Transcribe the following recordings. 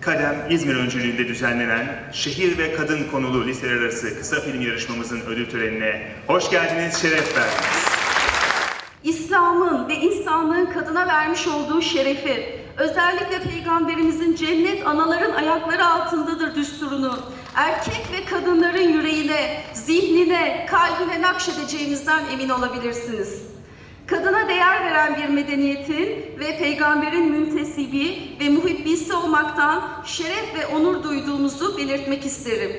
Kadem İzmir öncülüğünde düzenlenen şehir ve kadın konulu liseler arası kısa film yarışmamızın ödül törenine hoş geldiniz, şeref verdiniz. İslam'ın ve insanlığın kadına vermiş olduğu şerefi, özellikle Peygamberimizin cennet anaların ayakları altındadır düsturunu, erkek ve kadınların yüreğine, zihnine, kalbine nakşedeceğimizden emin olabilirsiniz. Kadına değer veren bir medeniyetin ve peygamberin müntesibi ve muhibbisi olmaktan şeref ve onur duyduğumuzu belirtmek isterim.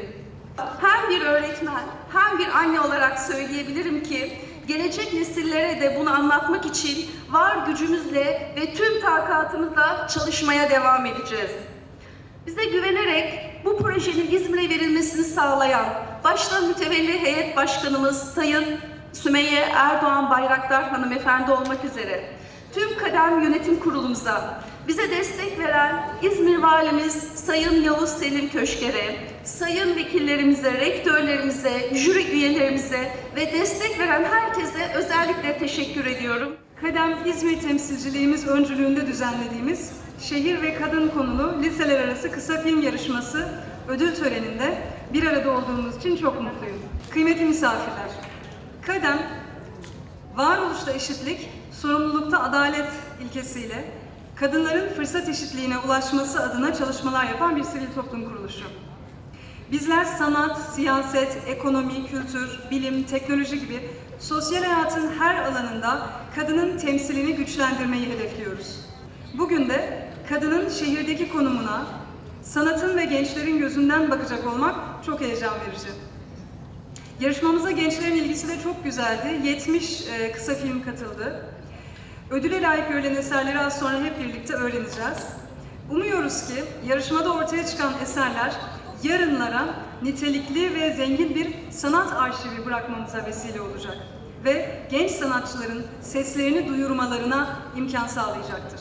Hem bir öğretmen hem bir anne olarak söyleyebilirim ki gelecek nesillere de bunu anlatmak için var gücümüzle ve tüm takatımızla çalışmaya devam edeceğiz. Bize güvenerek bu projenin İzmir'e verilmesini sağlayan başta mütevelli heyet başkanımız Sayın Sümeyye Erdoğan Bayraktar hanımefendi olmak üzere tüm kadem yönetim kurulumuza, bize destek veren İzmir Valimiz Sayın Yavuz Selim Köşker'e, sayın vekillerimize, rektörlerimize, jüri üyelerimize ve destek veren herkese özellikle teşekkür ediyorum. Kadem İzmir temsilciliğimiz öncülüğünde düzenlediğimiz şehir ve kadın konulu liseler arası kısa film yarışması ödül töreninde bir arada olduğumuz için çok mutluyum. Kıymetli misafirler, Kadem varoluşta eşitlik, sorumlulukta adalet ilkesiyle kadınların fırsat eşitliğine ulaşması adına çalışmalar yapan bir sivil toplum kuruluşu. Bizler sanat, siyaset, ekonomi, kültür, bilim, teknoloji gibi sosyal hayatın her alanında kadının temsilini güçlendirmeyi hedefliyoruz. Bugün de kadının şehirdeki konumuna sanatın ve gençlerin gözünden bakacak olmak çok heyecan verici. Yarışmamıza gençlerin ilgisi de çok güzeldi. 70 e, kısa film katıldı. Ödüle layık görülen eserleri az sonra hep birlikte öğreneceğiz. Umuyoruz ki yarışmada ortaya çıkan eserler yarınlara nitelikli ve zengin bir sanat arşivi bırakmamıza vesile olacak ve genç sanatçıların seslerini duyurmalarına imkan sağlayacaktır.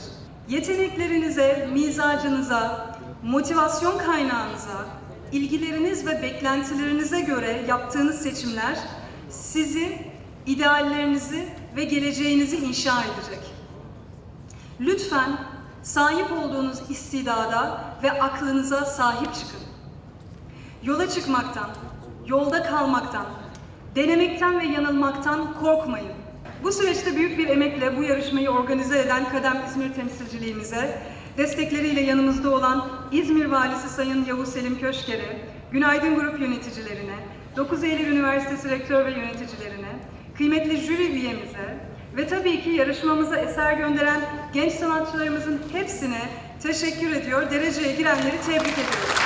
Yeteneklerinize, mizacınıza, motivasyon kaynağınıza, ilgileriniz ve beklentilerinize göre yaptığınız seçimler sizi, ideallerinizi ve geleceğinizi inşa edecek. Lütfen sahip olduğunuz istidada ve aklınıza sahip çıkın. Yola çıkmaktan, yolda kalmaktan, denemekten ve yanılmaktan korkmayın. Bu süreçte büyük bir emekle bu yarışmayı organize eden Kadem İzmir temsilciliğimize, destekleriyle yanımızda olan İzmir Valisi Sayın Yavuz Selim Köşker'e, Günaydın Grup yöneticilerine, 9 Eylül Üniversitesi rektör ve yöneticilerine, kıymetli jüri üyemize ve tabii ki yarışmamıza eser gönderen genç sanatçılarımızın hepsine teşekkür ediyor, dereceye girenleri tebrik ediyoruz.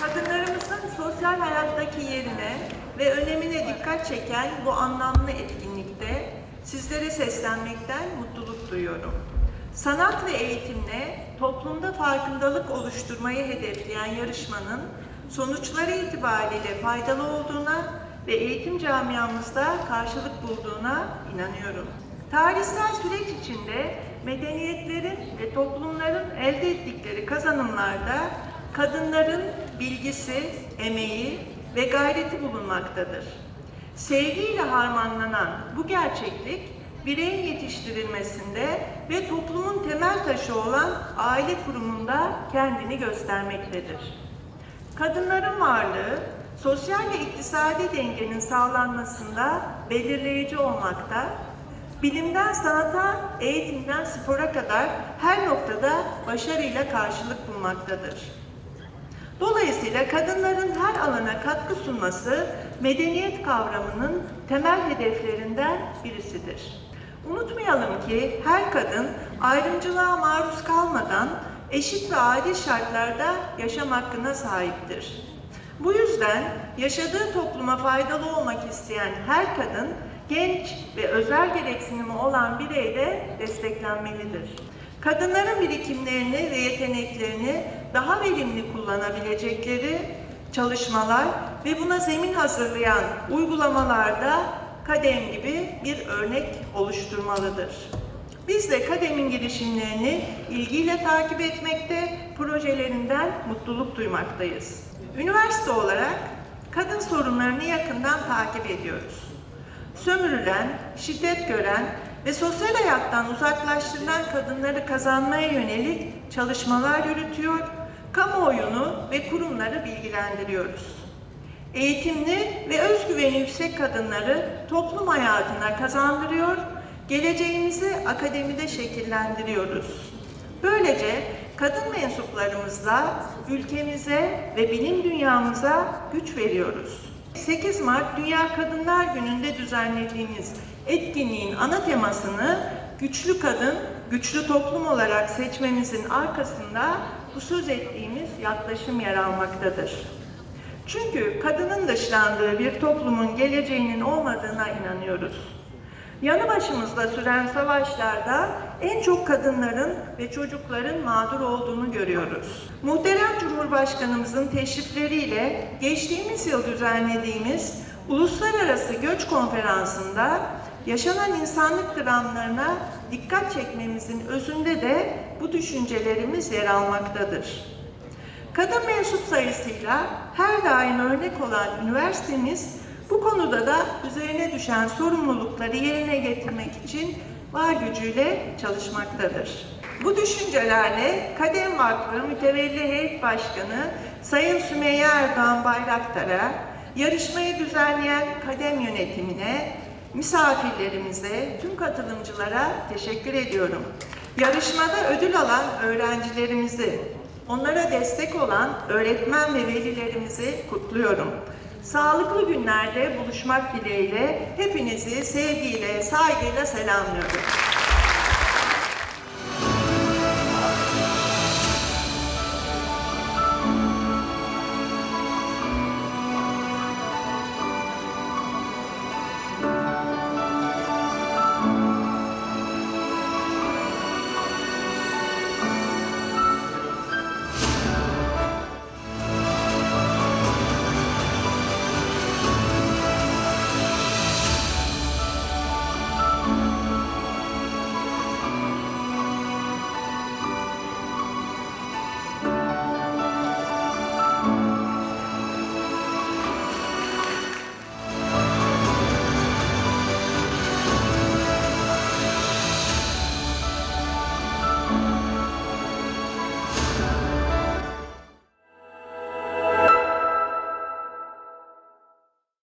Kadınlarımızın sosyal hayattaki yerine ve önemine dikkat çeken bu anlamlı etkinlikte sizlere seslenmekten mutluluk duyuyorum. Sanat ve eğitimle toplumda farkındalık oluşturmayı hedefleyen yarışmanın sonuçları itibariyle faydalı olduğuna ve eğitim camiamızda karşılık bulduğuna inanıyorum. Tarihsel süreç içinde medeniyetlerin ve toplumların elde ettikleri kazanımlarda kadınların bilgisi, emeği ve gayreti bulunmaktadır. Sevgiyle harmanlanan bu gerçeklik bireyin yetiştirilmesinde ve toplumun temel taşı olan aile kurumunda kendini göstermektedir. Kadınların varlığı sosyal ve iktisadi dengenin sağlanmasında belirleyici olmakta, bilimden sanata, eğitimden spora kadar her noktada başarıyla karşılık bulmaktadır. Dolayısıyla kadınların her alana katkı sunması medeniyet kavramının temel hedeflerinden birisidir. Unutmayalım ki her kadın ayrımcılığa maruz kalmadan eşit ve adil şartlarda yaşam hakkına sahiptir. Bu yüzden yaşadığı topluma faydalı olmak isteyen her kadın genç ve özel gereksinimi olan bireyde desteklenmelidir. Kadınların birikimlerini ve yeteneklerini daha verimli kullanabilecekleri çalışmalar ve buna zemin hazırlayan uygulamalarda kadem gibi bir örnek oluşturmalıdır. Biz de kademin girişimlerini ilgiyle takip etmekte, projelerinden mutluluk duymaktayız. Üniversite olarak kadın sorunlarını yakından takip ediyoruz. sömürülen, şiddet gören ve sosyal hayattan uzaklaştırılan kadınları kazanmaya yönelik çalışmalar yürütüyor, kamuoyunu ve kurumları bilgilendiriyoruz. Eğitimli ve özgüveni yüksek kadınları toplum hayatına kazandırıyor, geleceğimizi akademide şekillendiriyoruz. Böylece kadın mensuplarımızla ülkemize ve bilim dünyamıza güç veriyoruz. 8 Mart Dünya Kadınlar Günü'nde düzenlediğimiz etkinliğin ana temasını güçlü kadın, güçlü toplum olarak seçmemizin arkasında bu söz ettiğimiz yaklaşım yer almaktadır. Çünkü kadının dışlandığı bir toplumun geleceğinin olmadığına inanıyoruz. Yanı başımızda süren savaşlarda en çok kadınların ve çocukların mağdur olduğunu görüyoruz. Muhterem Cumhurbaşkanımızın teşrifleriyle geçtiğimiz yıl düzenlediğimiz Uluslararası Göç Konferansı'nda yaşanan insanlık dramlarına dikkat çekmemizin özünde de bu düşüncelerimiz yer almaktadır. Kadın mensup sayısıyla her daim örnek olan üniversitemiz bu konuda da üzerine düşen sorumlulukları yerine getirmek için var gücüyle çalışmaktadır. Bu düşüncelerle Kadem Vakfı Mütevelli Heyet Başkanı Sayın Sümeyye Erdoğan Bayraktar'a, yarışmayı düzenleyen Kadem yönetimine, misafirlerimize, tüm katılımcılara teşekkür ediyorum. Yarışmada ödül alan öğrencilerimizi, onlara destek olan öğretmen ve velilerimizi kutluyorum. Sağlıklı günlerde buluşmak dileğiyle hepinizi sevgiyle, saygıyla selamlıyorum.